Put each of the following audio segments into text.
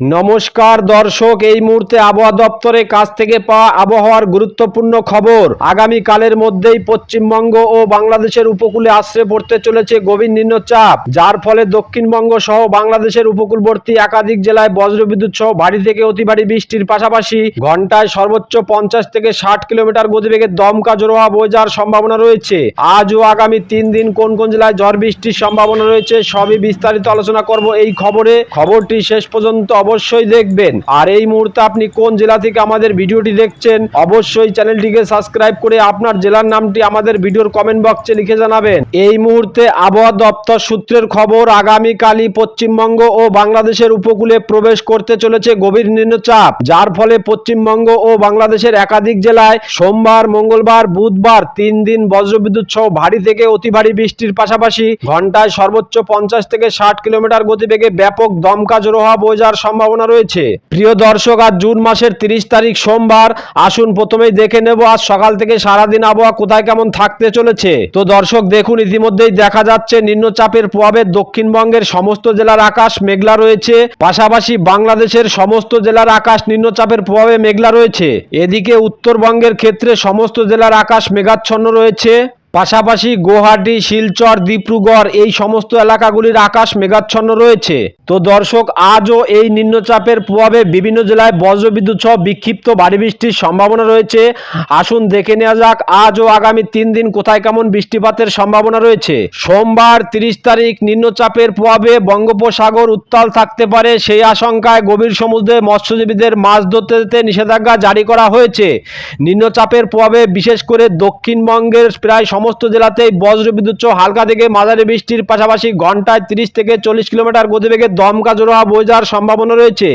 নমস্কার দর্শক, এই মুহূর্তে আবহাওয়া দপ্তরের কাছ থেকে পাওয়া আবহাওয়ার গুরুত্বপূর্ণ খবর। আগামী কালের মধ্যেই পশ্চিমবঙ্গ ও বাংলাদেশের উপকূলে আশ্রে পড়তে চলেছে গভীর নিম্নচাপ। যার ফলে দক্ষিণবঙ্গ সহ বাংলাদেশের উপকূলবর্তী একাধিক জেলায় বজ্রবিদ্যুৎ সহ ভারী থেকে অতি ভারী বৃষ্টির পাশাপাশি ঘন্টায় সর্বোচ্চ পঞ্চাশ থেকে ষাট কিলোমিটার গতিবেগে দমকা জোরোয়া বয়ে যাওয়ার সম্ভাবনা রয়েছে। আজ ও আগামী তিন দিন কোন কোন জেলায় ঝড় বৃষ্টির সম্ভাবনা রয়েছে, সবই বিস্তারিত আলোচনা করব এই খবরে। খবরটি শেষ পর্যন্ত অবশ্যই দেখবেন। আর এই মুহূর্তে আপনি কোন জেলা থেকে আমাদের ভিডিওটি দেখছেন, অবশ্যই চ্যানেলটিকে সাবস্ক্রাইব করে আপনার জেলার নামটি আমাদের ভিডিওর কমেন্ট বক্সে লিখে জানাবেন। এই মুহূর্তে আবহাওয়া দপ্তর সূত্রের খবর, আগামীকালই পশ্চিমবঙ্গ ও বাংলাদেশের উপকূলে প্রবেশ করতে চলেছে গভীর নিম্নচাপ। যার ফলে পশ্চিমবঙ্গ ও বাংলাদেশের একাধিক জেলায় সোমবার, মঙ্গলবার, বুধবার তিন দিন বজ্রবিদ্যুৎ সহ ভারী থেকে অতি ভারী বৃষ্টির পাশাপাশি ঘন্টায় সর্বোচ্চ পঞ্চাশ থেকে ষাট কিলোমিটার গতিবেগে ব্যাপক দমকা জোরো হওয়া বয়ে যাওয়ার সম্ভাবনা রয়েছে। প্রিয় দর্শক, আজ জুন মাসের তিরিশ তারিখ সোমবার। আসুন, প্রথমেই দেখে নেব আজ সকাল থেকে সারাদিন আবহাওয়া কোথায় কেমন থাকতে চলেছে। তো দর্শক, দেখুন, ইতিমধ্যেই দেখা যাচ্ছে নিম্নচাপের প্রভাবে দক্ষিণবঙ্গের সমস্ত জেলার আকাশ মেঘলা রয়েছে। পাশাপাশি বাংলাদেশের সমস্ত জেলার আকাশ নিম্নচাপের প্রভাবে মেঘলা রয়েছে। এদিকে উত্তরবঙ্গের ক্ষেত্রে সমস্ত জেলার আকাশ মেঘাচ্ছন্ন রয়েছে। পাশাপাশি গুয়াহাটি শিলচর, ডিব্রুগড় এই সমস্ত এলাকাগুলির আকাশ মেঘাচ্ছন্ন রয়েছে। তো দর্শক, আজও এই নিম্নচাপের প্রভাবে বিভিন্ন জেলায় বজ্রবিদ্যুৎ সহ বিক্ষিপ্ত ভারী বৃষ্টির সম্ভাবনা রয়েছে। আসুন দেখে নেওয়া যাক আজ ও আগামী তিন দিন কোথায় কেমন বৃষ্টিপাতের সম্ভাবনা রয়েছে। সোমবার তিরিশ তারিখ নিম্নচাপের প্রভাবে বঙ্গোপসাগর উত্তাল থাকতে পারে সেই আশঙ্কায় গভীর সমুদ্রে মৎস্যজীবীদের মাছ ধরতে নিষেধাজ্ঞা জারি করা হয়েছে। নিম্নচাপের প্রভাবে বিশেষ করে দক্ষিণবঙ্গের প্রায় সমস্ত জেলাতেই বজ্রবিদ্যুৎ সহ হালকা থেকে মাঝারি বৃষ্টির পাশাপাশি ঘন্টায় তিরিশ থেকে চল্লিশ কিলোমিটার গতিবেগে দমকা জোড়া বয়ে যাওয়ার সম্ভাবনা রয়েছে।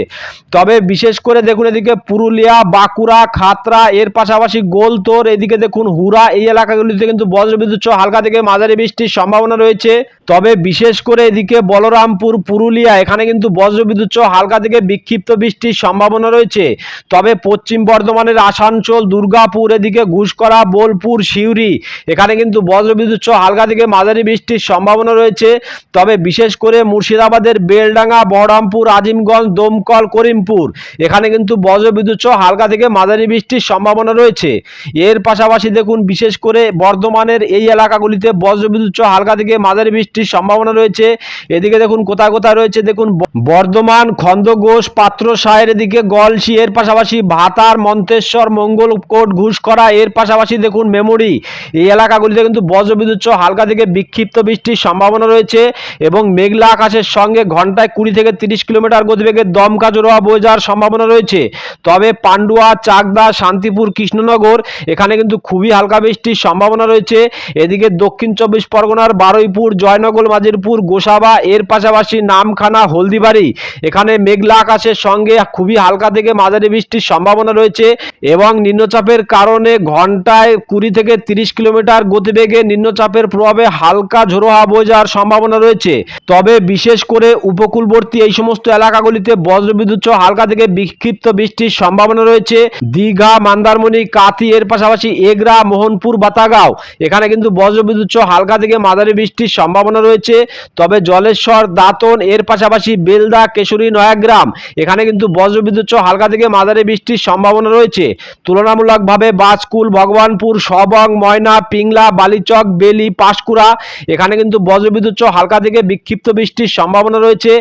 তবে বিশেষ করে দেখুন এদিকে পুরুলিয়া, বাঁকুড়া, খাতরা, এর পাশাপাশি গোলতোর, এদিকে দেখুন হুরা এই এলাকাগুলিতে কিন্তু বজ্রবিদ্যুৎ সহ হালকা থেকে মাঝারি বৃষ্টির সম্ভাবনা রয়েছে। তবে বিশেষ করে এদিকে বলরামপুর, পুরুলিয়া, এখানে কিন্তু বজ্রবিদ্যুৎ সহ হালকা থেকে বিক্ষিপ্ত বৃষ্টির সম্ভাবনা রয়েছে। তবে পশ্চিম বর্ধমানের আসানসোল, দুর্গাপুর, এদিকে ঘুষকরা, বোলপুর, সিউড়ি, এখানে কিন্তু বজ্রবিদ্যুৎ সহ হালকা থেকে মাঝারি বৃষ্টির সম্ভাবনা রয়েছে। তবে বিশেষ করে মুর্শিদাবাদের বেলডাঙ্গা, বহরমপুর, আজিমগঞ্জ, দমকল, করিমপুর এখানে কিন্তু বজ্রবিদ্যুৎ সহ হালকা থেকে মাঝারি বৃষ্টির সম্ভাবনা রয়েছে। এর পাশাপাশি দেখুন, বিশেষ করে বর্ধমানের এই এলাকাগুলিতে বজ্রবিদ্যুৎ সহ হালকা থেকে মাঝারি বৃষ্টির সম্ভাবনা রয়েছে। এদিকে দেখুন, কোথায় কোথায় রয়েছে দেখুন, বর্ধমান খন্দঘোষ পাত্র সাহের এদিকে গলসি, এর পাশাপাশি ভাতার, মন্তেশ্বর, মঙ্গলকোট ঘুষকরা এর পাশাপাশি দেখুন, মেমোরি এই এলাকাগুলিতে কিন্তু বজ্রবিদ্যুৎ সহ হালকা থেকে বিক্ষিপ্ত বৃষ্টির সম্ভাবনা রয়েছে এবং মেঘলা আকাশের সঙ্গে ঘন্টায় কুড়ি থেকে তিরিশ কিলোমিটার গতিবেগে দমকা জোড়া বয়ে যাওয়ার সম্ভাবনা রয়েছে। তবে পান্ডুয়া, চাকদা, শান্তিপুর, কৃষ্ণনগর এখানে কিন্তু খুবই হালকা বৃষ্টির সম্ভাবনা রয়েছে। এদিকে দক্ষিণ চব্বিশ পরগনার বারুইপুর, জয়নগর, মাজিরপুর, গোসাবা, এর পাশাপাশি নামখানা, হলদিবাড়ি এখানে মেঘলা আকাশের সঙ্গে খুবই হালকা থেকে মাঝারি বৃষ্টির সম্ভাবনা রয়েছে এবং নিম্নচাপের কারণে ঘন্টায় কুড়ি থেকে তিরিশ কিলোমিটার গতিবেগে নিম্নচাপের প্রভাবে হালকা ঝোড়ো হাওয়া বয়ে যাওয়ার সম্ভাবনা রয়েছে। তবে বিশেষ করে উপকূলবর্তী এই সমস্ত এলাকাগুলিতে বজ্রবিদ্যুৎ সহ হালকা থেকে বিক্ষিপ্ত বৃষ্টির সম্ভাবনা রয়েছে। দীঘা, মন্দারমণি কাতি এর পাশাপাশি এগরা, মোহনপুর, বাতাগাঁও, এখানে কিন্তু বজ্রবিদ্যুৎ সহ হালকা থেকে মাঝারি বৃষ্টির সম্ভাবনা রয়েছে। তবে জলেশ্বর, দাঁতন, এর পাশাপাশি বেলদা, কেশরী, নয়াগ্রাম, এখানে কিন্তু বজ্রবিদ্যুৎ সহ হালকা থেকে মাঝারি বৃষ্টির সম্ভাবনা রয়েছে। তুলনামূলকভাবে বাজকুল ভগবানপুর, সবং, ময়না, পিংলা বালিচক, বেলি, পাঁশকুড়া, এখানে কিন্তু বজ্রবিদ্যুৎ সহ হালকা থেকে বিক্ষিপ্ত বৃষ্টির সম্ভাবনা রয়েছে।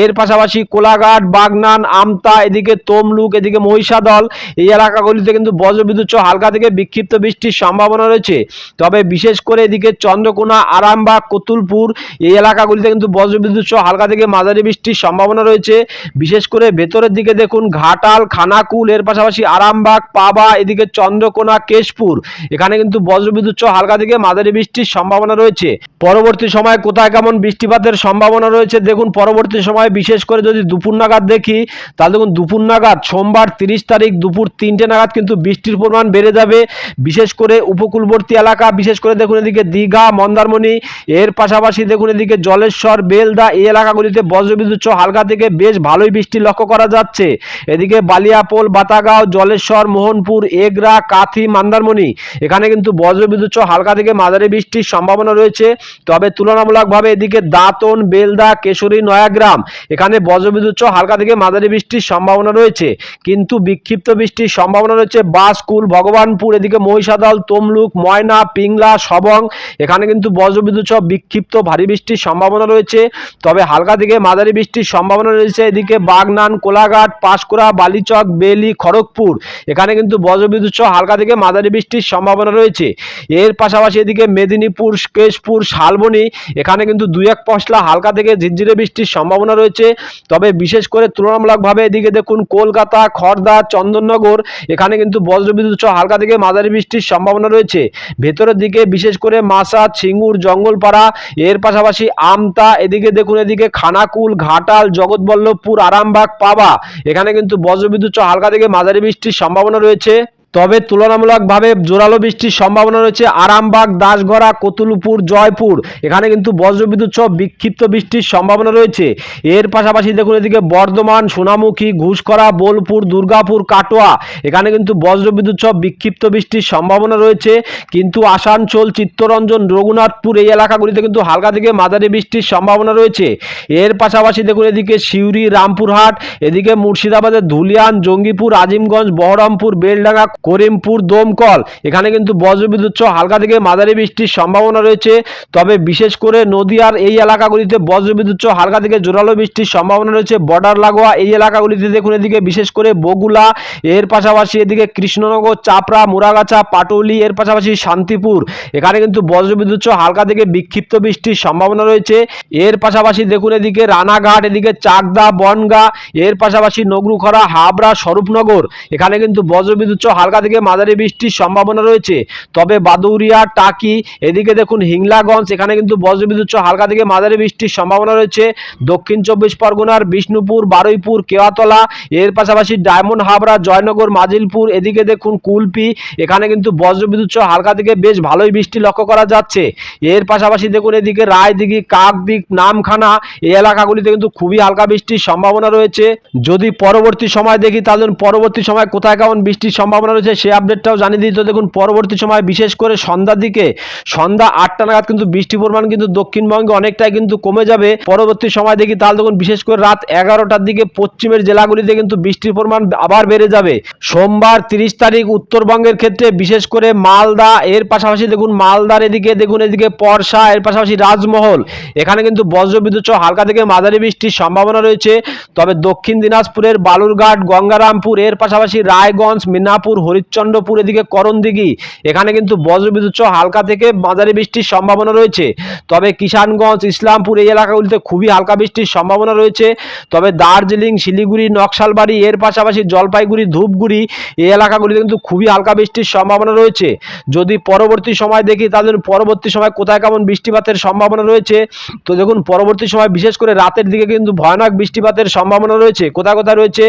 এর পাশাপাশি কোলাঘাট, বাগনান, আমতা, এদিকে তমলুক, এদিকে মহিষাদল, এই এলাকাগুলিতে কিন্তু বজ্রবিদ্যুৎ সহ হালকা থেকে বিক্ষিপ্ত বৃষ্টির সম্ভাবনা রয়েছে। তবে বিশেষ করে এদিকে চন্দ্রকোনা, আরামবাগ, কতুলপুর, এই এলাকাগুলিতে কিন্তু বজ্রবিদ্যুৎ সহ হালকা থেকে মাঝারি বৃষ্টির সম্ভাবনা রয়েছে। বিশেষ করে ভেতরের দিকে দেখুন, ঘাটাল, খানাকুল, এর পাশাপাশি আরামবাগ, পাবা, এদিকে চন্দ্রকোনা, কেশপুর, এখানে কিন্তু বজ্রবিদ্যুৎ সহ হালকা থেকে মাঝারি বৃষ্টির সম্ভাবনা রয়েছে। পরবর্তী সময় কোথায় কেমন বৃষ্টিপাতের সম্ভাবনা রয়েছে দেখুন, পরবর্তী সময় বিশেষ করে যদি দুপুর নাগাদ দেখি, তাহলে দেখুন দুপুর নাগাদ, সোমবার তিরিশ তারিখ দুপুর তিনটে নাগাদ কিন্তু বৃষ্টির পরিমাণ বেড়ে যাবে। বিশেষ করে উপকূলবর্তী এলাকা, বিশেষ করে দেখুন এদিকে দীঘা, মন্দারমণি, এর পাশাপাশি দেখুন এদিকে জলেশ্বর, বেলদা এই এলাকাগুলিতে বজ্রবিদ্যুৎ হালকা থেকে বেশ ভালোই বৃষ্টি লক্ষ্য করা যাচ্ছে। এদিকে বালিয়াপোল, বাতাগাঁও, জলেশ্বর, মোহনপুর, এগরা, কাথি, মন্দারমণি, এখানে কিন্তু বজ্রবিদ্যুৎ হালকা থেকে মাঝারি বৃষ্টির সম্ভাবনা রয়েছে। তবে তুলনামূলকভাবে এদিকে দাঁতন, বেলদা, কেশরী, নয়াগ্রাম, এখানে বজ্রবিদ্যুৎ হালকা থেকে মাঝারি বৃষ্টির সম্ভাবনা রয়েছে। কিন্তু বিক্ষিপ্ত বৃষ্টির সম্ভাবনা রয়েছে বাসকুল ভগবানপুর, এদিকে মহিষাদল, তমলুক, ময়না, পিংলা, সবং, এখানে কিন্তু বজ্রবিদ্যুৎ বিক্ষিপ্ত ভারী বৃষ্টির সম্ভাবনা রয়েছে। তবে হালকা থেকে মাঝারি বৃষ্টির সম্ভাবনা রয়েছে এদিকে বাগনান, কোলাঘাট, পাঁশকুড়া, বালিচক, বেলি, খড়গপুর, এখানে কিন্তু বজ্রবিদ্যুৎ হালকা থেকে মাঝারি বৃষ্টির সম্ভাবনা রয়েছে। এর পাশাপাশি এদিকে মেদিনীপুর, কেশপুর, শালবনী, এখানে কিন্তু দুই এক পশলা হালকা থেকে ঝিরঝিরে বৃষ্টির সম্ভাবনা রয়েছে। তবে বিশেষ করে তুলনামূলকভাবে এদিকে দেখুন কলকাতা খড়দা চন্দননগর, এখানে কিন্তু বজ্রবিদ্যুৎ সহ হালকা থেকে মাঝারি বৃষ্টির সম্ভাবনা রয়েছে। ভেতরের দিকে বিশেষ করে মাসা, ছিঙ্গুর, জঙ্গলপাড়া, এর পাশাপাশি আমতা, এদিকে দেখুন এদিকে খানাকুল, ঘাটাল, জগৎবল্লভপুর, আরামবাগ, পাবা, এখানে কিন্তু বজ্রবিদ্যুৎ সহ হালকা থেকে মাঝারি বৃষ্টির সম্ভাবনা রয়েছে। তবে তুলনামূলকভাবে জোরালো বৃষ্টির সম্ভাবনা রয়েছে আরামবাগ, দাসগড়া, কতুলপুর, জয়পুর। এখানে কিন্তু বজ্রবিদ্যুৎ সহ বিক্ষিপ্ত বৃষ্টির সম্ভাবনা রয়েছে। এর পাশাপাশি দেখুন এদিকে বর্ধমান, সোনামুখী ঘুষকরা বোলপুর, দুর্গাপুর, কাটোয়া। এখানে কিন্তু বজ্রবিদ্যুৎ সহ বিক্ষিপ্ত বৃষ্টির সম্ভাবনা রয়েছে। কিন্তু আসানসোল, চিত্তরঞ্জন, রঘুনাথপুর এই এলাকাগুলিতে কিন্তু হালকা থেকে মাঝারি বৃষ্টির সম্ভাবনা রয়েছে। এর পাশাপাশি দেখুন এদিকে সিউড়ি, রামপুরহাট, এদিকে মুর্শিদাবাদের ধুলিয়ান, জঙ্গিপুর, আজিমগঞ্জ, বহরমপুর, বেলডাঙ্গা করিমপুর দমকল। এখানে কিন্তু বজ্রবিদ্যুৎ সহ হালকা থেকে মাঝারি বৃষ্টির সম্ভাবনা রয়েছে। তবে বিশেষ করে নদীয়ার এই এলাকাগুলিতে বজ্রবিদ্যুৎ সহ হালকা থেকে জোরালো বৃষ্টির সম্ভাবনা রয়েছে। বর্ডার লাগোয়া এই এলাকাগুলিতে দেখুন এদিকে বিশেষ করে বগুলা, এর পাশাপাশি এদিকে কৃষ্ণনগর, চাপড়া, মুরাগাছা, পাটুলি, এর পাশাপাশি শান্তিপুর। এখানে কিন্তু বজ্রবিদ্যুৎ সহ হালকা থেকে বিক্ষিপ্ত বৃষ্টির সম্ভাবনা রয়েছে। এর পাশাপাশি দেখুন এদিকে রানাঘাট, এদিকে চাকদা, বনগা, এর পাশাপাশি নগরুখরা, হাবড়া, স্বরূপনগর। এখানে কিন্তু বজ্রবিদ্যুৎ সহ হালকা থেকে মাঝারি বৃষ্টির সম্ভাবনা রয়েছে। তবে বাদুরিয়া টাকি, এদিকে দেখুন হিংলাগঞ্জ, এখানে কিন্তু বজ্রবিদ্যুৎ হালকা থেকে মাঝারি বৃষ্টির সম্ভাবনা রয়েছে। দক্ষিণ চব্বিশ পরগনার বিষ্ণুপুর, বারুইপুর, কেওয়াতলা, এর পাশাপাশি ডায়মন্ড হাবড়া, জয়নগর, মাজিলপুর, এদিকে দেখুন কুলপি, এখানে কিন্তু বজ্রবিদ্যুৎ হালকা থেকে বেশ ভালোই বৃষ্টি লক্ষ্য করা যাচ্ছে। এর পাশাপাশি দেখুন এদিকে রায়দিঘি কাকদিক নামখানা, এই এলাকাগুলিতে কিন্তু খুবই হালকা বৃষ্টির সম্ভাবনা রয়েছে। যদি পরবর্তী সময় দেখি, তাহলে পরবর্তী সময় কোথায় কেমন বৃষ্টির সম্ভাবনা রয়েছে সেই আপডেটটাও জানিয়ে দিই তো দেখুন, পরবর্তী সময় বিশেষ করে সন্ধ্যার দিকে, সন্ধ্যা আটটা নাগাদ কিন্তু বৃষ্টির পরিমাণ কিন্তু দক্ষিণবঙ্গে অনেকটাই কিন্তু কমে যাবে। পরবর্তী সময় দেখি তাহলে দেখুন, বিশেষ করে রাত এগারোটার দিকে পশ্চিমের জেলাগুলিতে কিন্তু বৃষ্টির পরিমাণ আবার বেড়ে যাবে। সোমবার তিরিশ তারিখ উত্তরবঙ্গের ক্ষেত্রে বিশেষ করে মালদা, এর পাশাপাশি দেখুন, মালদার এদিকে, দেখুন, এদিকে পরশা এর পাশাপাশি রাজমহল। এখানে কিন্তু বজ্রবিদ্যুৎ সহ হালকা থেকে মাঝারি বৃষ্টির সম্ভাবনা রয়েছে। তবে দক্ষিণ দিনাজপুরের বালুরঘাট, গঙ্গারামপুর, এর পাশাপাশি রায়গঞ্জ মিনাপুর হরিশ্চন্দ্রপুর এদিকে করণদিঘি। এখানে কিন্তু বজ্রবিদ্যুৎ সহ হালকা থেকে মাঝারি বৃষ্টির সম্ভাবনা রয়েছে। তবে কিষানগঞ্জ, ইসলামপুর এই এলাকাগুলিতে খুবই হালকা বৃষ্টির সম্ভাবনা রয়েছে। তবে দার্জিলিং, শিলিগুড়ি, নকশালবাড়ি, এর পাশাপাশি জলপাইগুড়ি, ধূপগুড়ি এই এলাকাগুলিতে কিন্তু খুবই হালকা বৃষ্টির সম্ভাবনা রয়েছে। যদি পরবর্তী সময় দেখি, তাহলে পরবর্তী সময় কোথায় কেমন বৃষ্টিপাতের সম্ভাবনা রয়েছে। তো দেখুন পরবর্তী সময় বিশেষ করে রাতের দিকে কিন্তু ভয়ানক বৃষ্টিপাতের সম্ভাবনা রয়েছে। কোথায় কোথায় রয়েছে?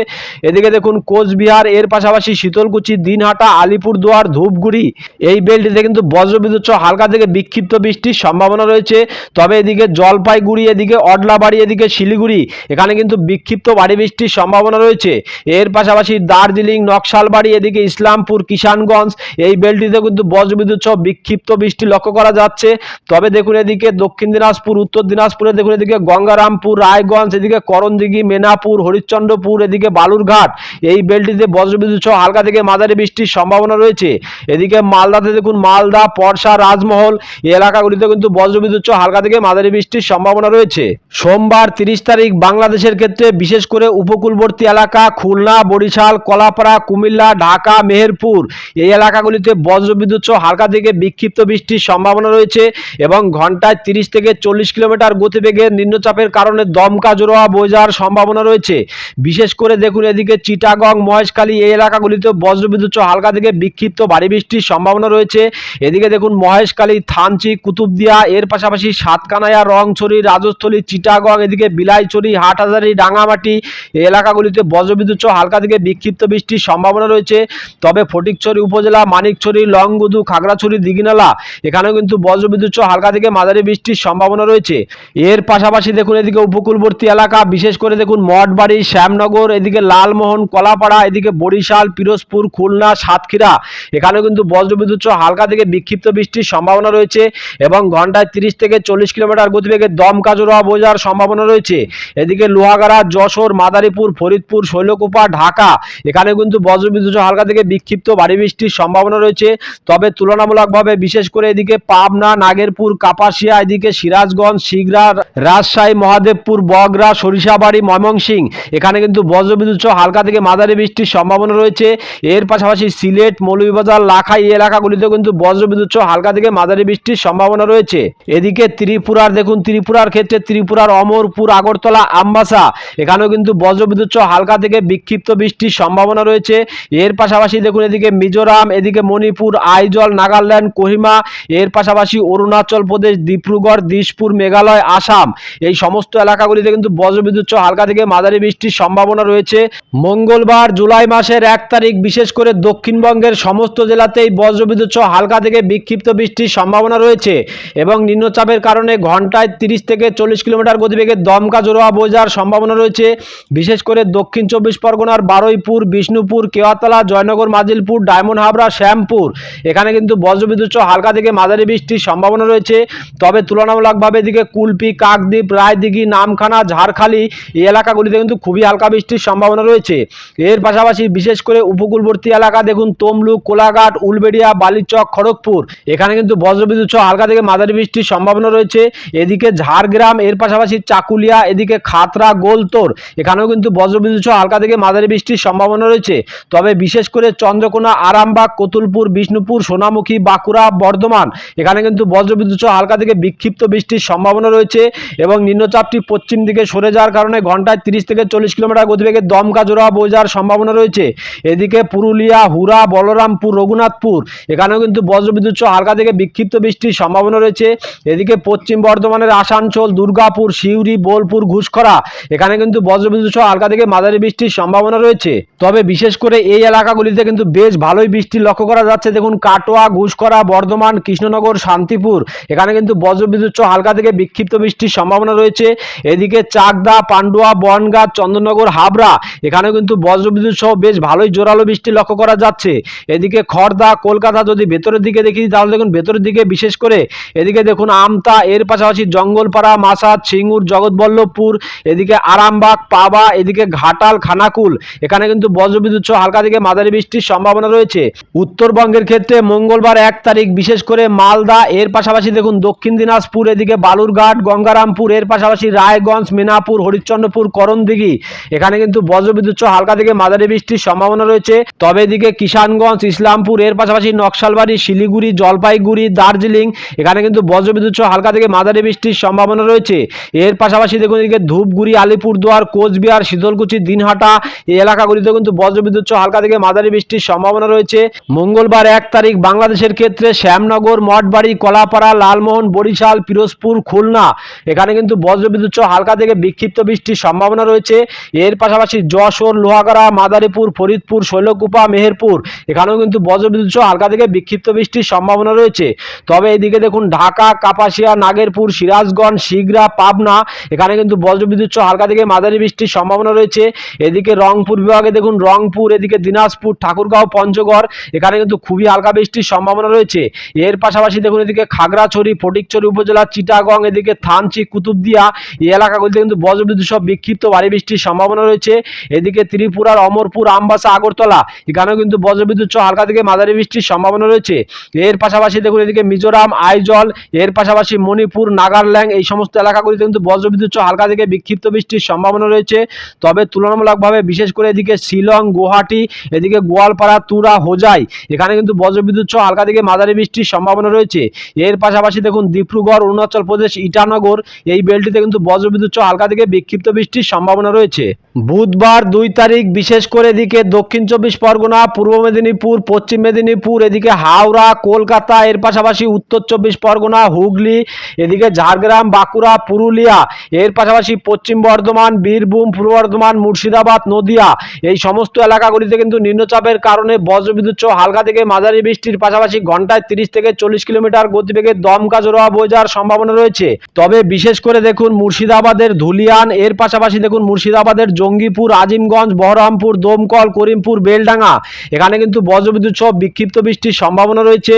এদিকে দেখুন কোচবিহার, এর পাশাপাশি শীতলকুচি দিনহাটা, আলিপুরদুয়ার, ধূপগুড়ি, এই বেলটিতে কিন্তু বজ্রবিদ্যুৎ সহ হালকা থেকে বিক্ষিপ্ত বৃষ্টির সম্ভাবনা রয়েছে। তবে এদিকে জলপাইগুড়ি, এদিকে অডলাবাড়ি, এদিকে শিলিগুড়ি, এখানে কিন্তু বিক্ষিপ্ত ভারী বৃষ্টির সম্ভাবনা রয়েছে। এর পাশাপাশি দার্জিলিং, নকশালবাড়ি, এদিকে ইসলামপুর, কিষানগঞ্জ, এই বেলটিতে কিন্তু বজ্রবিদ্যুৎ সহ বিক্ষিপ্ত বৃষ্টি লক্ষ্য করা যাচ্ছে। তবে দেখুন এদিকে দক্ষিণ দিনাজপুর, উত্তর দিনাজপুরে দেখুন এদিকে গঙ্গারামপুর, রায়গঞ্জ, এদিকে করণদিঘি, মেনাপুর, হরিশ্চন্দ্রপুর, এদিকে বালুরঘাট, এই বেলটিতে বজ্রবিদ্যুৎ সহ হালকা থেকে মাঝারি বৃষ্টির সম্ভাবনা রয়েছে। এদিকে মালদাতে দেখুন, মালদা পরশা রাজমহল, এই এলাকাগুলিতে কিন্তু বজ্রবিদ্যুৎ হালকা থেকে মাঝারি বৃষ্টির সম্ভাবনা রয়েছে। সোমবার তিরিশ তারিখ বাংলাদেশের ক্ষেত্রে বিশেষ করে উপকূলবর্তী এলাকা খুলনা, বরিশাল, কলাপাড়া, কুমিল্লা, ঢাকা, মেহেরপুর, এই এলাকাগুলিতে বজ্রবিদ্যুৎ হালকা থেকে বিক্ষিপ্ত বৃষ্টির সম্ভাবনা রয়েছে এবং ঘন্টায় তিরিশ থেকে চল্লিশ কিলোমিটার গতিবেগের নিম্নচাপের কারণে দমকা জোড়া বয়ে যাওয়ার সম্ভাবনা রয়েছে। বিশেষ করে দেখুন, এদিকে চিটাগং, মহেশখালী এই এলাকাগুলিতে বজ্রবিদ্যুৎ সহ হালকা থেকে বিক্ষিপ্ত ভারী বৃষ্টির সম্ভাবনা রয়েছে। এদিকে দেখুন মহেশখালী থানচি, কুতুবদিয়া, এর পাশাপাশি সাতকানায়া রংছড়ি, রাজস্থলী, চিটাগং, এদিকে বিলাইছড়ি, হাটহাজারি, ডাঙ্গামাটি এলাকাগুলিতে বজ্রবিদ্যুৎ হালকা থেকে বিক্ষিপ্ত বৃষ্টির সম্ভাবনা রয়েছে। তবে ফটিকছড়ি উপজেলা, মানিকছড়ি, লংগুদু, খাগড়াছড়ি, দিঘিনালা, এখানেও কিন্তু বজ্রবিদ্যুৎ হালকা থেকে মাঝারি বৃষ্টির সম্ভাবনা রয়েছে। এর পাশাপাশি দেখুন, এদিকে উপকূলবর্তী এলাকা, বিশেষ করে দেখুন, মঠবাড়ি, শ্যামনগর, এদিকে লালমোহন, কলাপাড়া, এদিকে বরিশাল, পিরোজপুর, খুলনা খুলনা, সাতক্ষীরা। এখানেও কিন্তু বজ্রবিদ্যুৎ সহ হালকা থেকে বিক্ষিপ্ত বৃষ্টির সম্ভাবনা রয়েছে এবং ঘন্টায় তিরিশ থেকে চল্লিশ কিলোমিটার গতিবেগে দমকা বোঝার সম্ভাবনা রয়েছে। এদিকে লোহাগাড়া, যশোর, মাদারীপুর, ফরিদপুর, শৈলকুপা, ঢাকা এখানে কিন্তু বজ্রবিদ্যুৎ সহ হালকা থেকে বিক্ষিপ্ত ভারী বৃষ্টির সম্ভাবনা রয়েছে। তবে তুলনামূলকভাবে বিশেষ করে এদিকে পাবনা, নাগেরপুর, কাপাসিয়া, এদিকে সিরাজগঞ্জ, শিগরা, রাজশাহী, মহাদেবপুর বগরা সরিষাবাড়ি ময়মনসিং এখানে কিন্তু বজ্রবিদ্যুৎ সহ হালকা থেকে মাঝারি বৃষ্টির সম্ভাবনা রয়েছে। এর পাশাপাশি সিলেট, মৌলভীবাজার, লাখাই এই এলাকাগুলিতেও কিন্তু বজ্রবিদ্যুৎ সহ হালকা থেকে মাঝারি বৃষ্টির সম্ভাবনা রয়েছে। এদিকে ত্রিপুরার, দেখুন, ত্রিপুরার ক্ষেত্রে ত্রিপুরার অমরপুর, আগরতলা, আমবাসা, এখানেও কিন্তু বজ্রবিদ্যুৎ সহ হালকা থেকে বিক্ষিপ্ত বৃষ্টির সম্ভাবনা রয়েছে। এর পাশাপাশি দেখুন, এদিকে মিজোরাম, এদিকে মণিপুর, আইজল, নাগাল্যান্ড, কোহিমা, এর পাশাপাশি অরুণাচল প্রদেশ, ডিব্রুগড় দিশপুর মেঘালয়, আসাম। এই সমস্ত এলাকাগুলিতে কিন্তু বজ্রবিদ্যুৎ সহ হালকা থেকে মাঝারি বৃষ্টির সম্ভাবনা রয়েছে। মঙ্গলবার, জুলাই মাসের এক তারিখ, বিশেষ করে দক্ষিণবঙ্গের সমস্ত জেলাতেই বজ্রবিদ্যুৎ সহ হালকা থেকে বিক্ষিপ্ত বৃষ্টির সম্ভাবনা রয়েছে এবং নিম্নচাপের কারণে ঘন্টায় তিরিশ থেকে চল্লিশ কিলোমিটার গতিবেগে দমকা জোড়া বোঝার সম্ভাবনা রয়েছে। বিশেষ করে দক্ষিণ চব্বিশ পরগনার বারুইপুর, বিষ্ণুপুর, কেওয়াতলা, জয়নগর, মাজিলপুর, ডায়মন্ড হাবড়া, শ্যামপুর, এখানে কিন্তু বজ্রবিদ্যুৎ সহ হালকা থেকে মাঝারি বৃষ্টির সম্ভাবনা রয়েছে। তবে তুলনামূলকভাবে এদিকে কুলপি, কাকদ্বীপ, রায়দিঘি, নামখানা, ঝাড়খালি এই এলাকাগুলিতে কিন্তু খুবই হালকা বৃষ্টির সম্ভাবনা রয়েছে। এর পাশাপাশি বিশেষ করে উপকূলবর্তী এলাকা দেখুন, তমলুক, কোলাঘাট, উলবেড়িয়া, বালিচক, খড়গপুর। এখানে কিন্তু বজ্রবিদ্যুৎ সহ হালকা থেকে মাঝারি বৃষ্টির সম্ভাবনা রয়েছে। এদিকে ঝাড়গ্রাম, এর পাশাপাশি চাকুলিয়া, এদিকে খাতরা গোলতোর। এখানেও কিন্তু বজ্রবিদ্যুৎ সহ হালকা থেকে মাঝারি বৃষ্টির সম্ভাবনা রয়েছে। তবে বিশেষ করে চন্দ্রকোনা, আরামবাগ, কতুলপুর, বিষ্ণুপুর, সোনামুখী, বাঁকুড়া, বর্ধমান, এখানে কিন্তু বজ্রবিদ্যুৎ সহ হালকা থেকে বিক্ষিপ্ত বৃষ্টির সম্ভাবনা রয়েছে এবং নিম্নচাপটি পশ্চিম দিকে সরে যাওয়ার কারণে ঘন্টায় তিরিশ থেকে চল্লিশ কিলোমিটার গতিবেগে দমকা জোড়া যাওয়ার সম্ভাবনা রয়েছে। এদিকে পুরুলিয়া হুরা বলরামপুর, রঘুনাথপুর। এখানেও কিন্তু বজ্রবিদ্যুৎ সহ হালকা থেকে বিক্ষিপ্ত বৃষ্টির সম্ভাবনা রয়েছে। এদিকে পশ্চিম বর্ধমানের আসানসোল, দুর্গাপুর, সিউড়ি, বোলপুর, ঘুষখরা, এখানে কিন্তু বজ্রবিদ্যুৎ সহ হালকা থেকে মাঝারি বৃষ্টির সম্ভাবনা রয়েছে। তবে বিশেষ করে এই এলাকাগুলিতে কিন্তু বেশ ভালোই বৃষ্টি লক্ষ্য করা যাচ্ছে। দেখুন, কাটোয়া, ঘুষখরা, বর্ধমান, কৃষ্ণনগর, শান্তিপুর, এখানে কিন্তু বজ্রবিদ্যুৎ সহ হালকা থেকে বিক্ষিপ্ত বৃষ্টির সম্ভাবনা রয়েছে। এদিকে চাকদা, পান্ডুয়া, বনগাঁ, চন্দননগর, হাবড়া, এখানেও কিন্তু বজ্রবিদ্যুৎ সহ বেশ ভালোই জোরালো বৃষ্টি লক্ষ্য করা যাচ্ছে। এদিকে খড়দা কলকাতা যদি ভেতরের দিকে দেখি, তাহলে দেখুন ভেতরের দিকে বিশেষ করে এদিকে দেখুন আমতা, এর পাশাপাশি জঙ্গলপাড়া মাসাদ সিঙ্গুর, জগৎবল্লভপুর, এদিকে আরামবাগ, পাবা, এদিকে ঘাটাল, খানাকুল। এখানে কিন্তু বজ্রবিদ্যুৎ সহ হালকা থেকে মাঝারি বৃষ্টির সম্ভাবনা রয়েছে। উত্তরবঙ্গের ক্ষেত্রে মঙ্গলবার এক তারিখ বিশেষ করে মালদা, এর পাশাপাশি দেখুন দক্ষিণ দিনাজপুর, এদিকে বালুরঘাট, গঙ্গারামপুর, এর পাশাপাশি রায়গঞ্জ, মিনাপুর, হরিশ্চন্দ্রপুর, করণদিঘি। এখানে কিন্তু বজ্রবিদ্যুৎ সহ হালকা থেকে মাঝারি বৃষ্টির সম্ভাবনা রয়েছে। তবে এদিকে কিষানগঞ্জ, ইসলামপুর, এর পাশাপাশি নকশালবাড়ি, শিলিগুড়ি, জলপাইগুড়ি, দার্জিলিং, এখানে কিন্তু বজ্রবিদ্যুৎ সহ হালকা থেকে মাঝারি বৃষ্টির সম্ভাবনা রয়েছে। এর পাশাপাশি দেখুন এদিকে ধূপগুড়ি, আলিপুরদুয়ার, কোচবিহার, শীতলকুচি, দিনহাটা এই এলাকাগুলিতে কিন্তু বজ্রবিদ্যুৎ সহ হালকা থেকে মাঝারি বৃষ্টির সম্ভাবনা রয়েছে। মঙ্গলবার এক তারিখ বাংলাদেশের ক্ষেত্রে শ্যামনগর, মঠবাড়ি, কলাপাড়া, লালমোহন, বরিশাল, পিরোজপুর, খুলনা এখানে কিন্তু বজ্রবিদ্যুৎ সহ হালকা থেকে বিক্ষিপ্ত বৃষ্টির সম্ভাবনা রয়েছে। এর পাশাপাশি যশোর, লোহাগাড়া, মাদারীপুর, ফরিদপুর, শৈলকুপা মেহেরপুর। এখানেও কিন্তু বজ্রবিদ্যুৎ সহ হালকা থেকে বিক্ষিপ্ত বৃষ্টির সম্ভাবনা রয়েছে। তবে এদিকে দেখুন, ঢাকা, কাপাসিয়া, নাগেরপুর, সিরাজগঞ্জ, শিগরা, পাবনা, এখানে কিন্তু বজ্রবিদ্যুৎ সহ হালকা থেকে মাঝারি বৃষ্টির সম্ভাবনা রয়েছে। এদিকে রংপুর বিভাগে দেখুন, রংপুর, এদিকে দিনাজপুর, ঠাকুরগাঁও, পঞ্চগড়, এখানে কিন্তু খুবই হালকা বৃষ্টির সম্ভাবনা রয়েছে। এর পাশাপাশি দেখুন, এদিকে খাগড়াছড়ি, ফটিকছড়ি উপজেলা, চিটাগং, এদিকে থানচি, কুতুবদিয়া, এই এলাকাগুলিতে কিন্তু বজ্রবিদ্যুৎ সহ বিক্ষিপ্ত ভারী বৃষ্টির সম্ভাবনা রয়েছে। এদিকে ত্রিপুরার অমরপুর, আমবাসা, আগরতলা এখানেও কিন্তু বজ্রবিদ্যুৎ সহ হালকা থেকে মাঝারি বৃষ্টির সম্ভাবনা রয়েছে। এর পাশাপাশি দেখুন এদিকে মিজোরাম, আইজল, এর পাশাপাশি মণিপুর, নাগাল্যান্ড এই সমস্ত এলাকাগুলিতে কিন্তু বজ্রবিদ্যুৎ সহ হালকা থেকে বিক্ষিপ্ত বৃষ্টির সম্ভাবনা রয়েছে। তবে তুলনামূলকভাবে বিশেষ করে এদিকে শিলং, গুয়াহাটি, এদিকে গোয়ালপাড়া, তুরা, হোজাই এখানে কিন্তু বজ্রবিদ্যুৎ সহ হালকা থেকে মাঝারি বৃষ্টির সম্ভাবনা রয়েছে। এর পাশাপাশি দেখুন ডিব্রুগড় অরুণাচল প্রদেশ, ইটানগর এই বেলটিতে কিন্তু বজ্রবিদ্যুৎ সহ হালকা থেকে বিক্ষিপ্ত বৃষ্টির সম্ভাবনা রয়েছে। বুধবার দুই তারিখ বিশেষ করে এদিকে দক্ষিণ চব্বিশ পরগনা পূর্ব মেদিনীপুর, পশ্চিম মেদিনীপুর, এদিকে হাওড়া, কলকাতা, এর পাশাপাশি উত্তর চব্বিশ পরগনা, হুগলি, এদিকে ঝাড়গ্রাম, বাঁকুড়া, পুরুলিয়া, এর পাশাপাশি পশ্চিম বর্ধমান, বীরভূম, পূর্ব বর্ধমান, মুর্শিদাবাদ, নদিয়া। এই সমস্ত এলাকাগুলিতে কিন্তু নিম্নচাপের কারণে বজ্রবিদ্যুৎ সহ হালকা থেকে মাঝারি বৃষ্টির পাশাপাশি ঘন্টায় তিরিশ থেকে চল্লিশ কিলোমিটার গতিবেগে দমকা জোড়া বয়ে যাওয়ার সম্ভাবনা রয়েছে। তবে বিশেষ করে দেখুন মুর্শিদাবাদের ধুলিয়ান, এর পাশাপাশি দেখুন মুর্শিদাবাদের জঙ্গিপুর, আজিমগঞ্জ, বহরমপুর, দমকল, করিমপুর, বেলডাঙ্গা। এখানে কিন্তু বজ্রবিদ্যুৎ সহ বিক্ষিপ্ত বৃষ্টির সম্ভাবনা রয়েছে।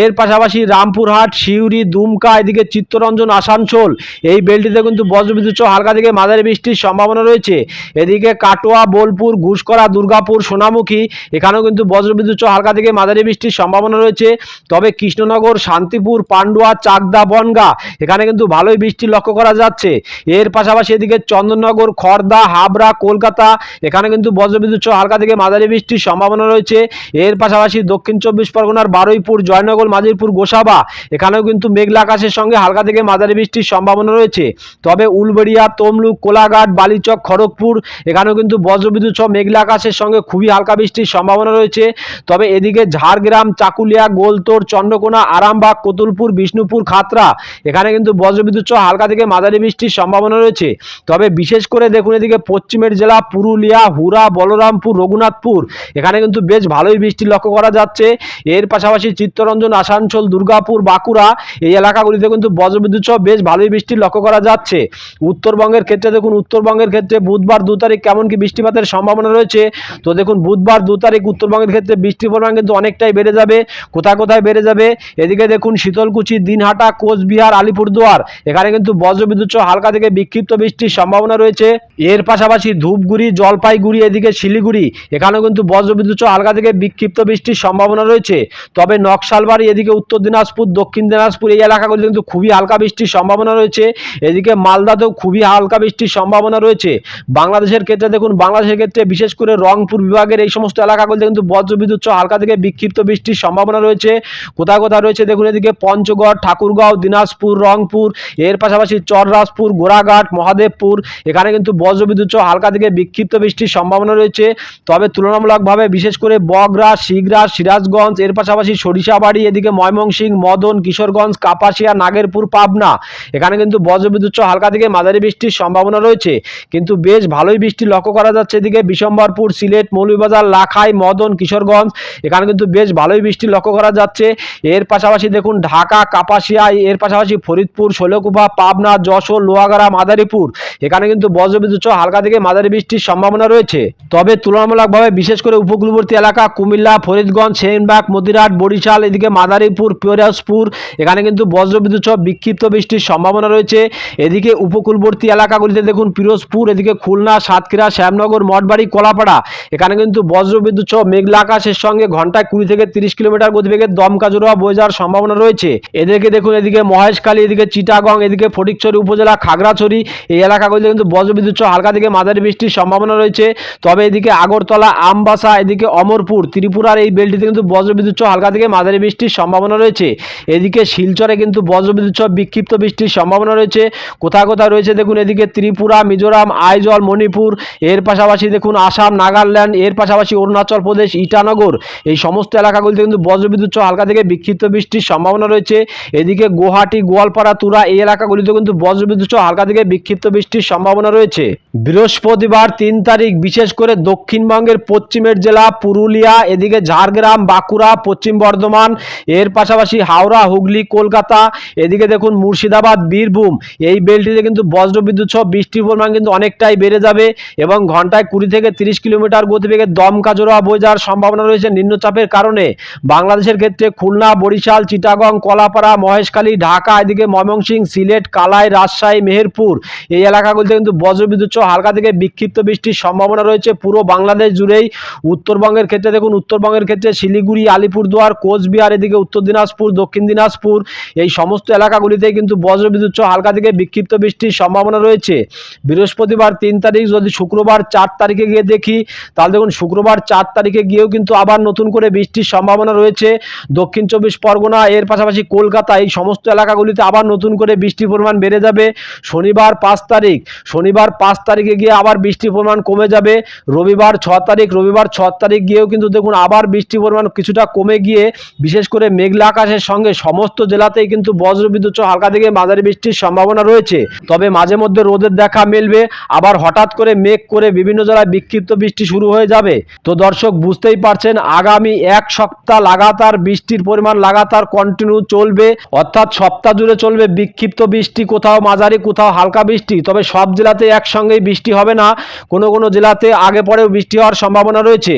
এর পাশাপাশি রামপুরহাট, সিউড়ি, দুমকা, এদিকে চিত্তরঞ্জন, আসানসোল, এই বেলটিতে কিন্তু বজ্রবিদ্যুৎ সহ হালকা থেকে মাঝারি বৃষ্টির সম্ভাবনা রয়েছে। এদিকে কাটোয়া, বোলপুর ঘুষকরা দুর্গাপুর, সোনামুখী, এখানেও কিন্তু বজ্রবিদ্যুৎ সহ হালকা থেকে মাঝারি বৃষ্টির সম্ভাবনা রয়েছে। তবে কৃষ্ণনগর, শান্তিপুর, পান্ডুয়া, চাকদা, বনগা, এখানে কিন্তু ভালোই বৃষ্টি লক্ষ্য করা যাচ্ছে। এর পাশাপাশি এদিকে চন্দননগর খড়দা হাবড়া, কলকাতা, এখানে কিন্তু বজ্রবিদ্যুৎ সহ হালকা থেকে মাঝারি বৃষ্টির সম্ভাবনা রয়েছে। এর পাশাপাশি দক্ষিণ চব্বিশ পরগনার বারুইপুর, জয়নগর, মাজিরপুর, গোসাবা, এখানেও কিন্তু মেঘলা আকাশের সঙ্গে হালকা থেকে মাঝারি বৃষ্টির সম্ভাবনা রয়েছে। তবে উলবেড়িয়া, তমলুক, কোলাঘাট, বালিচক, খড়গপুর, এখানেও কিন্তু বজ্রবিদ্যুৎ সহ মেঘলা আকাশের সঙ্গে খুবই হালকা বৃষ্টির সম্ভাবনা রয়েছে। তবে এদিকে ঝাড়গ্রাম, চাকুলিয়া গোলতোড় চন্দ্রকোনা, আরামবাগ, কতুলপুর, বিষ্ণুপুর, খাতরা, এখানে কিন্তু বজ্রবিদ্যুৎ সহ হালকা থেকে মাঝারি বৃষ্টির সম্ভাবনা রয়েছে। তবে বিশেষ করে দেখুন এদিকে পশ্চিমের জেলা পুরুলিয়া হুরা বলরামপুর, রঘুনাথপুর, এখানে কিন্তু বেশ ভালোই বৃষ্টি লক্ষ্য করা যাচ্ছে। এর পাশাপাশি চিত্তরঞ্জন, আসানসোল, দুর্গাপুর, বাঁকুড়া এই এলাকাগুলিতে কিন্তু বজ্রবিদ্যুৎ সহ বেশ ভালোই বৃষ্টি লক্ষ্য করা যাচ্ছে। উত্তরবঙ্গের ক্ষেত্রে দেখুন, উত্তরবঙ্গের ক্ষেত্রে বুধবার দু তারিখ কেমন কি বৃষ্টিপাতের সম্ভাবনা রয়েছে, তো দেখুন, বুধবার দু তারিখ উত্তরবঙ্গের ক্ষেত্রে বৃষ্টির পরিমাণ কিন্তু অনেকটাই বেড়ে যাবে, কোথায় কোথায় বেড়ে যাবে? এদিকে দেখুন, শীতলকুচি, দিনহাটা, কোচবিহার, আলিপুরদুয়ার, এখানে কিন্তু বজ্রবিদ্যুৎ সহ হালকা থেকে বিক্ষিপ্ত বৃষ্টির সম্ভাবনা রয়েছে। এর পাশাপাশি ধূপগুড়ি, জলপাইগুড়ি, এদিকে শিলিগুড়ি, এখানেও কিন্তু বজ্রবিদ্যুৎ সহ হালকা থেকে বিক্ষিপ্ত বৃষ্টির সম্ভাবনা রয়েছে। তবে নকশালবাড়ি এদিকে উত্তর দিনাজপুর, দক্ষিণ দিনাজপুর এই এলাকাগুলি কিন্তু খুবই হালকা বৃষ্টির সম্ভাবনা রয়েছে। এদিকে মালদাতেও খুবই হালকা বৃষ্টির সম্ভাবনা রয়েছে। বাংলাদেশের ক্ষেত্রে দেখুন, বাংলাদেশের ক্ষেত্রে বিশেষ করে রংপুর বিভাগের এই সমস্ত এলাকাগুলিতে কিন্তু বজ্রবিদ্যুৎ হালকা থেকে বিক্ষিপ্ত বৃষ্টির সম্ভাবনা রয়েছে। কোথায় কোথায় রয়েছে দেখুন, এদিকে পঞ্চগড়, ঠাকুরগাঁও, দিনাজপুর, রংপুর, এর পাশাপাশি চররাজপুর, গোড়াঘাট, মহাদেবপুর, এখানে কিন্তু বজ্রবিদ্যুৎ হালকা থেকে বিক্ষিপ্ত বৃষ্টির সম্ভাবনা রয়েছে। তবে তুলনামূলকভাবে বিশেষ করে বগরা, শিগরা, সিরাজগঞ্জ, এর পাশাপাশি সরিষাবাড়ি, এদিকে ময়মনসিংহ, মদন, কিশোরগঞ্জ, কাপাসিয়া, নাগেরপুর, পাবনা। এখানে কিন্তু বজ্রবিদ্যুৎ হালকা থেকে মাঝারি বৃষ্টির সম্ভাবনা রয়েছে। কিন্তু বেশ ভালোই বৃষ্টি লক্ষ্য করা যাচ্ছে এদিকে বিশম্বরপুর, সিলেট, মৌলভীবাজার, লাখাই, মদন, কিশোরগঞ্জ। এখানে কিন্তু বেশ ভালোই বৃষ্টি লক্ষ্য করা যাচ্ছে। এর পাশাপাশি দেখুন ঢাকা, কাপাসিয়া, এর পাশাপাশি ফরিদপুর, শৈলকুপা, পাবনা, যশোর, লোহাগাড়া, মাদারীপুর। এখানে কিন্তু বজ্রবিদ্যুৎ হালকা থেকে মাঝারি বৃষ্টির সম্ভাবনা রয়েছে। তবে তুলনামূলকভাবে বিশেষ করে উপকূলবর্তী এলাকা কুমিল্লা, ফরিদগঞ্জ, সেনবাগ মদিরাট বরিশাল, এদিকে মাদারীপুর পিরোজপুর এখানে কিন্তু বজ্রবিদ্যুৎ সহ বিক্ষিপ্ত বৃষ্টির সম্ভাবনা রয়েছে। এদিকে উপকূলবর্তী এলাকাগুলিতে দেখুন, পিরোজপুর, এদিকে খুলনা, সাতক্ষীরা, শ্যামনগর, মঠবাড়ি, কলাপাড়া। এখানে কিন্তু বজ্রবিদ্যুৎ সহ মেঘলা আকাশের সঙ্গে ঘন্টায় কুড়ি থেকে তিরিশ কিলোমিটার গতিবেগে দমকা জোড়া বয়ে যাওয়ার সম্ভাবনা রয়েছে। এদিকে দেখুন, এদিকে মহেশখালী, এদিকে চিটাগং, এদিকে ফটিকছড়ি উপজেলা, খাগড়াছড়ি। এই এলাকাগুলিতে কিন্তু বজ্রবিদ্যুৎ সহ হালকা থেকে মাঝারি বৃষ্টির সম্ভাবনা রয়েছে। তবে এদিকে আগরতলা, আমবাসা, এদিকে অমরপুর, ত্রিপুরার এই বেলটিতে কিন্তু বজ্রবিদ্যুৎ হালকা থেকে মাঝারি বৃষ্টির সম্ভাবনা রয়েছে। এদিকে শিলচরে কিন্তু বজ্রবিদ্যুৎ বিক্ষিপ্ত বৃষ্টির সম্ভাবনা রয়েছে। কোথায় কোথায় রয়েছে দেখুন, এদিকে ত্রিপুরা, মিজোরাম, আইজল, মণিপুর, এর পাশাপাশি দেখুন আসাম, নাগাল্যান্ড, এর পাশাপাশি অরুণাচল প্রদেশ, ইটানগর। এই সমস্ত এলাকাগুলিতে কিন্তু বজ্রবিদ্যুৎ হালকা থেকে বিক্ষিপ্ত বৃষ্টির সম্ভাবনা রয়েছে। এদিকে গুয়াহাটি, গোয়ালপাড়া, তুরা এই এলাকাগুলিতে কিন্তু বজ্রবিদ্যুৎ হালকা থেকে বিক্ষিপ্ত বৃষ্টির সম্ভাবনা রয়েছে। বৃহস্পতিবার তিন তারিখ, বিশেষ করে দক্ষিণবঙ্গের পশ্চিমের জেলা পুরুলিয়া, এদিকে ঝাড়গ্রাম, বাঁকুড়া, পশ্চিম বর্ধমান, এর পাশাপাশি হাওড়া, হুগলি, কলকাতা, এদিকে দেখুন মুর্শিদাবাদ, বীরভূম। এই বেলটিতে কিন্তু বজ্রবিদ্যুৎ সহ বৃষ্টির পরিমাণ কিন্তু অনেকটাই বেড়ে যাবে এবং ঘন্টায় কুড়ি থেকে তিরিশ কিলোমিটার গতিবেগে দমকা জোড়া বয়ে যাওয়ার সম্ভাবনা রয়েছে নিম্নচাপের কারণে। বাংলাদেশের ক্ষেত্রে খুলনা, বরিশাল, চিটাগং, কলাপাড়া, মহেশখালী, ঢাকা, এদিকে ময়মনসিংহ, সিলেট, কালাই, রাজশাহী, মেহেরপুর এই এলাকাগুলিতে কিন্তু বজ্রবিদ্যুৎ সহ হালকা থেকে বিক্ষিপ্ত বৃষ্টির সম্ভাবনা রয়েছে। পুরো বাংলাদেশ জুড়েই উত্তরবঙ্গের ক্ষেত্রে দেখুন, উত্তরবঙ্গের ক্ষেত্রে শিলিগুড়ি, আলিপুরদুয়ার, কোচবিহার, এদিকে উত্তর দিনাজপুর, দক্ষিণ দিনাজপুর, এই সমস্ত এলাকাগুলিতে কিন্তু বজ্রবিদ্যুৎ হালকা থেকে বিক্ষিপ্ত বৃষ্টির সম্ভাবনা রয়েছে। বৃহস্পতিবার তিন তারিখ, যদি শুক্রবার চার তারিখে গিয়ে দেখি, তাহলে দেখুন, শুক্রবার চার তারিখে গিয়েও কিন্তু আবার নতুন করে বৃষ্টির সম্ভাবনা রয়েছে। দক্ষিণ চব্বিশ পরগনা, এর পাশাপাশি কলকাতা, এই সমস্ত এলাকাগুলিতে আবার নতুন করে বৃষ্টির পরিমাণ বেড়ে যাবে। শনিবার পাঁচ তারিখ, শনিবার পাঁচ তারিখে গিয়ে আবার বৃষ্টির পরিমাণ কমে যাবে। রবিবার ছ তারিখ, রবিবার ছ তারিখ গিয়েও কিন্তু দেখুন আবার বৃষ্টির পরিমাণ কিছুটা কমে গিয়ে, বিশেষ করে মেঘলা আকাশের সঙ্গে সমস্ত জেলাতেই কিন্তু বজ্রবিদ্যুৎ হালকা থেকে মাঝারি বৃষ্টির সম্ভাবনা রয়েছে। তবে মাঝে মধ্যে রোদের দেখা মিলবে, আবার হঠাৎ করে মেঘ করে বিভিন্ন জেলায় বিক্ষিপ্ত বৃষ্টি শুরু হয়ে যাবে। তো দর্শক বুঝতেই পারছেন, আগামী এক সপ্তাহ লাগাতার বৃষ্টির পরিমাণ লাগাতার কন্টিনিউ চলবে, অর্থাৎ সপ্তাহ জুড়ে চলবে বিক্ষিপ্ত বৃষ্টি, কোথাও মাঝারি, কোথাও হালকা বৃষ্টি। তবে সব জেলাতে একসঙ্গেই বৃষ্টি হবে না, কোনো কোনো জেলাতে আগে পরেও বৃষ্টি হওয়ার সম্ভাবনা রয়েছে।